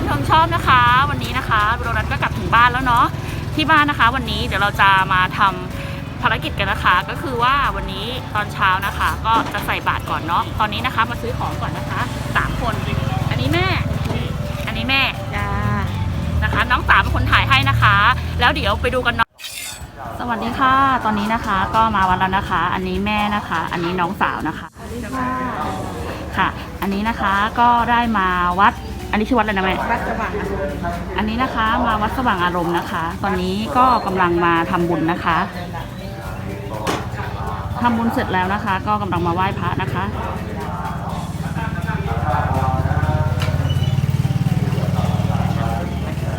มชมชอบนะคะ วันนี้นะคะโดนัทก็กลับถึงบ้านแล้วเนาะที่บ้านนะคะ วันนี้เดี๋ยวเราจะมาทำภารกิจกันนะคะ ก็คือว่าวันนี้ตอนเช้านะคะ ก็จะใส่บาตรก่อนเนาะตอนนี้นะคะ มาซื้อของก่อนนะคะสามคน อันนี้แม่ อันนี้แม่จ้านะคะ น้องสามเป็นคนถ่ายให้นะคะ แล้วเดี๋ยวไปดูกันเนาะสวัสดีค่ะ ตอนนี้นะคะก็มาวันแล้วนะคะ อันนี้แม่นะคะ อันนี้น้องสาวนะคะค่ะ อันนี้นะคะก็ได้มาวัดอั นนี้ชื่อวัดอะไรนะแม่ วัดสว่างอารมณ์อันนี้นะคะมาวัดสว่างอารมณ์นะคะ ตอนนี้ก็กำลังมาทำบุญนะคะทำบุญเสร็จแล้วนะคะ ก็กำลังมาไหว้พระนะคะ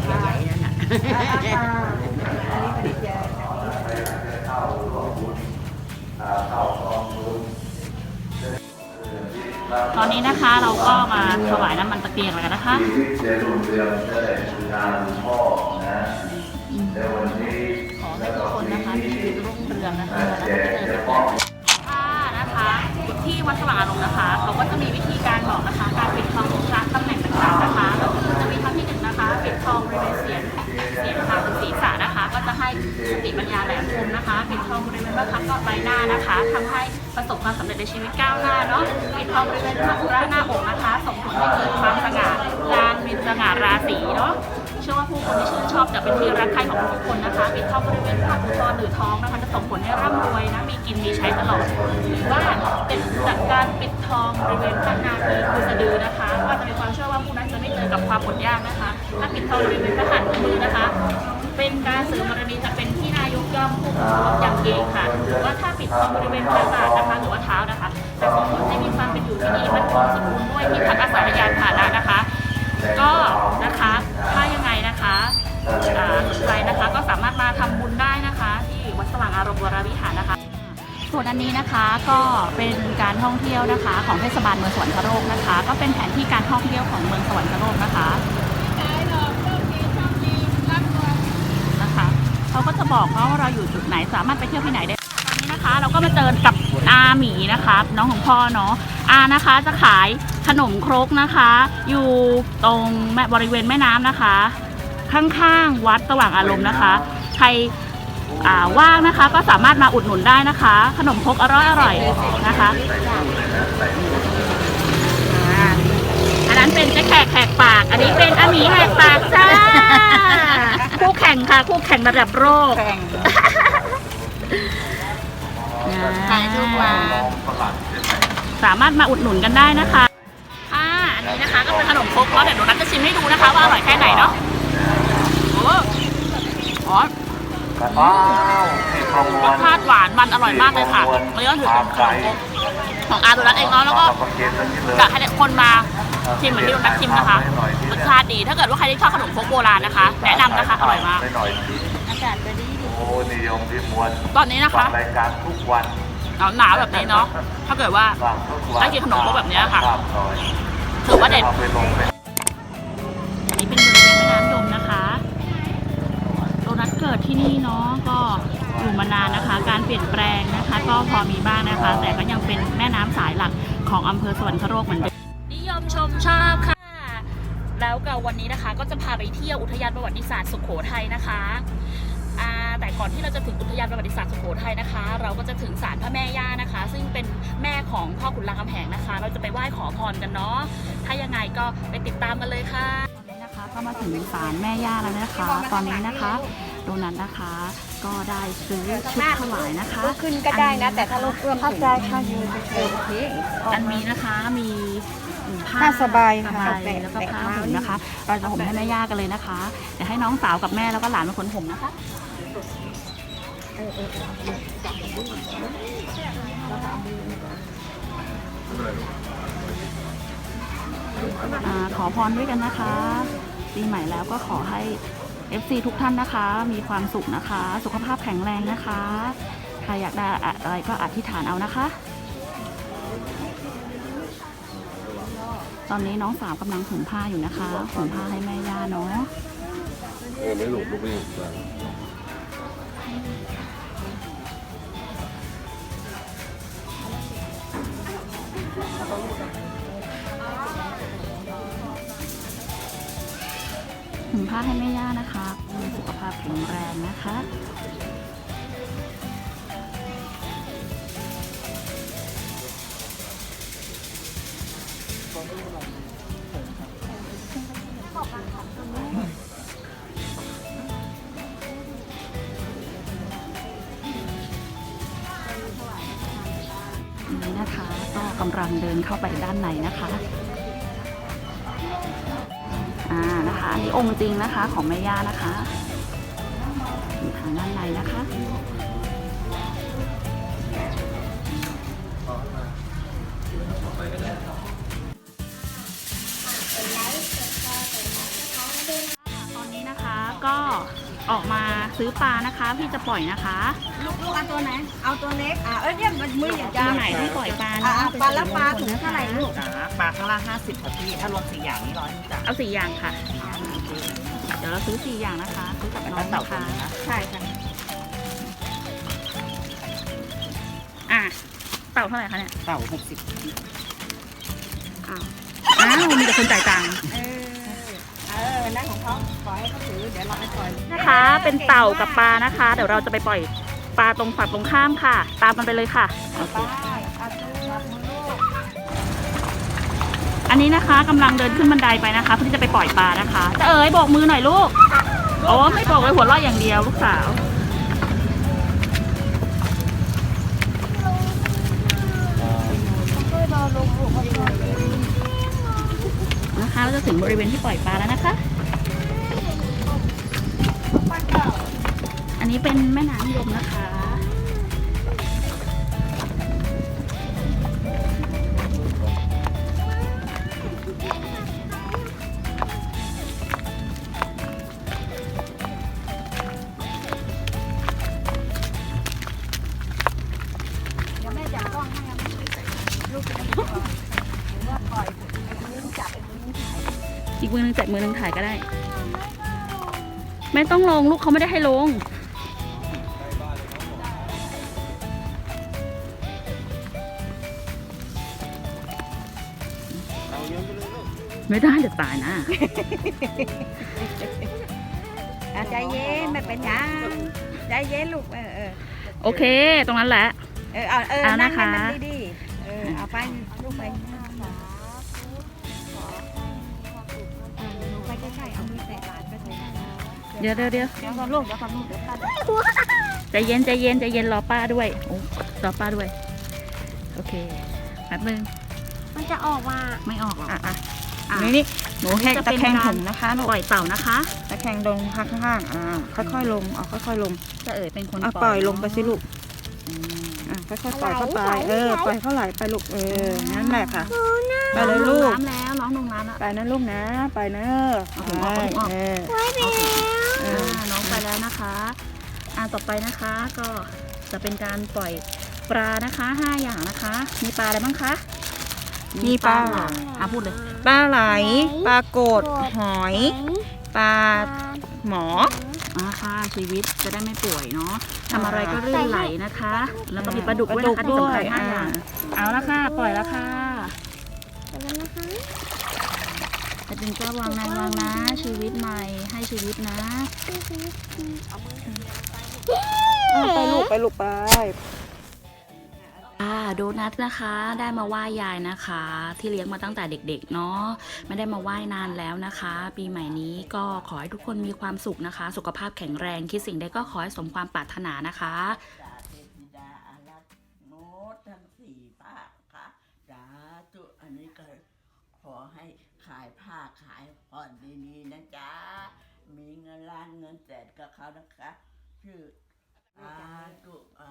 ใหญ่ๆนั่นน่ะ ตอนนี้นะคะเราก็มาถวายน้ำมันตะเกียงแล้วกันนะคะชีวิตจะรุ่งเรืองได้งานพ่อนะในวันนี้ขอให้ทุกคนนะคะมีชีวิตรุ่งเรืองนะคะแล้วก็แจเจกริญเฉเจริพาะญค่ะนะคะที่วัดสว่างอารมณ์นะคะเขาก็จะมีวิธีการบอกนะคะ การปิดทองพระตำแหน่งต่างๆนะคะก็คือจะมีครั้งที่หนึ่งนะคะปิดทองบริเวณเสียนเสียนทางศีรษะนะคะ ก็จะให้สติปัญญาแหลมคมนะคะปิดทองบริเวณพระพักตร์ก็ใบหน้านะคะทำให้ ประสบความสำเร็จในชีวิตก้าวหน้าเนาะปิดทองบริเวณพระอุระหน้าอกนะคะส่งผลให้เกิดความสง่างามมีสง่าราศีเนาะเชื่อว่าผู้คนที่ชื่นชอบจะเป็นที่รักใคร่ของทุกคนนะคะปิดทองบริเวณภาคอุตรหรือท้องนะคะจะส่งผลให้ร่ำรวยนะมีกินมีใช้ตลอดหรือว่าเป็นจากการปิดทองบริเวณพระนาทีคือสะดือนะคะก็จะมีความเชื่อว่าผู้นั้นจะไม่เจอกับความอดยากนะคะถ้าปิดทองบริเวณพระหัตถ์มือนะคะ เป็นการเสริมบารมีจะเป็น ย่อมผู้คนอย่างยิ่งค่ะหรือว่าถ้าปิดทองบริเวณพระบาทนะคะหรือว่าเท้านะคะ จะส่งผลให้มีความเป็นอยู่ที่ดีมั่นคงสมบูรณ์ด้วยที่พักอาศัยและยานพานะนะคะ ก็นะคะถ้ายังไงนะคะอ่าสนใจนะคะก็สามารถมาทำบุญได้นะคะ ที่วัดสว่างอารมณ์วรวิหารนะคะส่วนอันนี้นะคะก็เป็นการท่องเที่ยวนะคะ ของเทศบาลเมืองสวรรคโลกนะคะ ก็เป็นแผนที่การท่องเที่ยวของเมืองสวรรคโลกนะคะนะคะ เขาก็จะบอกเนาว่าเราอยู่จุดไหนสามารถไปเที่ยวที่ไหนได้ตอนนี้นะคะ เราก็มาเจอกับอาหมีนะคะ น้องของพ่อเนาะอานะคะจะขายขนมครกนะคะ อยู่ตรงแม่บริเวณแม่น้ำนะคะ ข้างๆวัดสว่างอารมณ์นะคะ ใครว่างนะคะก็สามารถมาอุดหนุนได้นะคะ ขนมครกอร่อยอร่อยๆนะคะอันนั้นเป็นเจ๊แขกแหก นนี้เป็นอาหมีแหกปากจ้า คู่แข่งค่ะ คู่แข่งระดับโลกแข่งขายทุกวันสามารถมาอุดหนุนกันได้นะคะค่ะอันนี้นะคะก็เป็นขนมครกแล้วเดี๋ยวหนูนัทจะชิมให้ดูนะคะว่าอร่อยแค่ไหนเนาะโอ้อ๋อว้าวที่ประมวรลสชาติหวานมันอร่อยมากเลยค่ะเนื้อถือขนมครกของอาดูรัตเองเนาะแล้วก็ประเคนตัวนี้เลยอยากให้คนมา ชิมเหมือนที่โดนัทชิมนะคะรสชาติดีถ้าเกิดว่าใครที่ชอบขนมครกโบราณนะคะ แนะนำนะคะอร่อยมากไปหน่อยอากาศก็ดีดีโอ้นิยมที่มวลตอนนี้นะคะฟังรายการทุกวันหนาวหนาวๆแบบนี้เนาะถ้าเกิดว่าฟังทุกวันได้กินขนมครกแบบเนี้ยค่ะภาพหน่อยถือว่าเด็ดเอาไปลงไปอันนี้เป็นบริเวณแม่น้ำยมนะคะโดนัทเกิดที่นี่เนาะก็อยู่มานานนะคะ การเปลี่ยนแปลงนะคะ ก็พอมีบ้างนะคะ แต่ก็ยังเป็นแม่น้ำสายหลักของอำเภอสวรรคโลกเหมือนเดิมนิย มชมชอบค่ะ แล้วก็วันนี้นะคะ ก็จะพาไปเที่ยวอุทยานประวัติศาสตร์สุโขทัยนะคะอ่าแต่ก่อนที่เราจะถึงอุทยานประวัติศาสตร์สุโขทัยนะคะ เราก็จะถึงศาลพระแม่ย่านะคะ ซึ่งเป็นแม่ของพ่อขุนรามคำแหงนะคะ เราจะไปไหว้ขอพรกันเนาะถ้ายังไงก็ไปติดตามกันเลยค่ะตอนนี้นะคะก็มาถึงศาลแม่ย่าแล้วนะคะ ตอนนี้นะคะโดนัทนะคะ ก็ได้ซื้อชุดถวายนะคะลุกขึ้นก็ได้นะแต่ถ้าลุกเอื้อมเข้าใจค่ะยืนเฉยๆโอเคอันนี้นะคะมี ผ้าผ้าสบายผ้าค่ะใบแล้วก็ผ้าห่มนะคะ เราจะห่มให้แม่ย่ากันเลยนะคะ เดี๋ยวให้น้องสาวกับแม่แล้วก็หลานเป็นคนห่มนะคะอ่าขอพรด้วยกันนะคะ ปีใหม่แล้วก็ขอให้ FC ทุกท่านนะคะ มีความสุขนะคะ สุขภาพแข็งแรงนะคะ ใครอยากได้อะไรก็อธิษฐานเอานะคะ ตอนนี้น้องสาวกำลังห่มผ้าอยู่นะคะห่มผ้าให้แม่ย่าเนาะเออไม่หลุดลูกไม่หลุดเลยนะคะให้แม่ย่านะคะ สุขภาพแข็งแรงนะคะ นี้นะคะก็กำลังเดินเข้าไปด้านในนะคะอ่านะคะนี่องค์จริงนะคะของแม่ย่านะคะอยู่ทางด้านในนะคะ ออกมาซื้อปลานะคะ พี่จะปล่อยนะคะลูกลูกเอาตัวไหน เอาตัวเล็ก อะ เอ้ยเนี่ยมันมืออย่าตัวไหนที่ปล่อยปลาอะเนาะอะปลาละปลาถุงเท่าไหร่ลูกจ๋าปลาข้างล่าง50ค่ะพี่ ถ้ารวมสี่อย่างนี่ร้อยจ้ะเอาสี่อย่างค่ะ เดี๋ยวเราซื้อสี่อย่างนะคะซื้อกับน้องเต่านะตัวคะนี้นะใช่ค่ะอะเต่าเท่าไหร่คะเนี่ยเต่า60อ้าวอ้าวมีแต่คนจ่ายตังค์ เออ เออ นั่นของ เขาปล่อยให้เขาถือเดี๋ยวเราไปปล่อยนะคะ เป็นเต่ากับปลานะคะ เดี๋ยวเราจะไปปล่อยปลาตรงฝั่งตรงข้ามค่ะ ตามมันไปเลยค่ะเอาไปเอาตัวมือลูกอันนี้นะคะกำลังเดินขึ้นบันไดไปนะคะ เพื่อที่จะไปปล่อยปลานะคะจะเอ๋ยโบกมือหน่อยลูกโอ้ไม่โบกเลยหัวเราะอย่างเดียวลูกสาว ช่วยเราลงลูกเขาช่วยนะคะเราจะถึงบริเวณที่ปล่อยปลาแล้วนะคะ นนี้เป็นแม่น้ำยมนะคะ เดี๋ยวแม่จับกล้องให้นะลูกจะไม่ปล่อยหรือว่าปล่อยไอ้คนนี้จับไอ้คนนี้ถ่ายอีกมือหนึงแตะมือนึงถ่ายก็ได้ ไม่ต้องลงลูกเขาไม่ได้ให้ลง ไม่ได้เดี๋ยวตายนะ อะใจเย็นไม่เป็นหยังใจเย็นลูกเออเออโอเค ตรงนั้นแหละ เออเอาเออเอานั่นะงคะให้มันดีๆเออเอาไปลูกไปเออหนูไปใกล้ๆเอามือแตะหลานไปใส่หน้าเดี๋ยวเดี๋ยวเดี๋ยวเดี๋ยวก่อนลูกเดี๋ยวก่อนลูกเดี๋ยวตัดใจเย็นใจเย็นใจเย็นรอป้าด้วยโอ้รอป้าด้วย โอเคแป๊บนึงมันจะออกมาไม่ออกหรอกอะอะ อะ นี่นี่หนูแหกจะตะเป็นแคงการถุงนะคะลูกปล่อยเต่านะคะ ตะแคงลงข้างๆอ่าค่อยๆลงเอาค่อยๆลงจะเอ่ยเป็นคนเอาปล่อยลงไปสิลูกอืมอะค่อยๆปล่อยเข้าไปเออปล่อยเข้าไหลไปลูกเออนั่นแหละค่ะไปเลยลูกน้ำแล้วน้องลงน้ำแล้วไปนะลูกนะไปนะเอาถุงออกไปเอาถุงออกเออเออ่าอน้องไปแล้วนะคะอ่าต่อไปนะคะก็จะเป็นการปล่อยปลานะคะห้าอย่างนะคะ มีปลาอะไรบ้างคะ มีปลาอะพูดเลย ปลาไหล ปลาโกดหอย ปลาหมออ่าค่ะชีวิตจะได้ไม่ป่วยเนาะทำอะไรก็ลื่นไหลนะคะ แล้วก็มีปลาดุกด้วยนะคะที่สำคัญห้าอย่างเอาละค่ะ ปล่อยแล้วค่ะจะเป็นเจ้าวางนางวางนะ ชีวิตใหม่ให้ชีวิตนะเอาไปลูกไปลูกไป อ่าโดนัทนะคะได้มาไหว้ยายนะคะ ที่เลี้ยงมาตั้งแต่เด็กๆเนาะไม่ได้มาไหว้นานแล้วนะคะ ปีใหม่นี้ก็ขอให้ทุกคนมีความสุขนะคะ สุขภาพแข็งแรงคิดสิ่งใดก็ขอให้สมความปรารถนานะคะดาเทพธิดาอารักษ์โนตทั้งสี่ภาคค่ะสาธุอันนี้ก็ขอให้ขายผ้าขายผ่อนดีๆนะจ๊ะมีเงินล้านเงินแสนกับเขานะคะ ชื่อสาธุอะ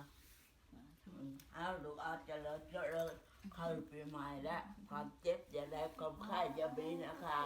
เอาลูกเอาเจริญเจริญเข้าปีใหม่แล้วความเจ็บอย่าได้ความไข้อย่ามีนะคะ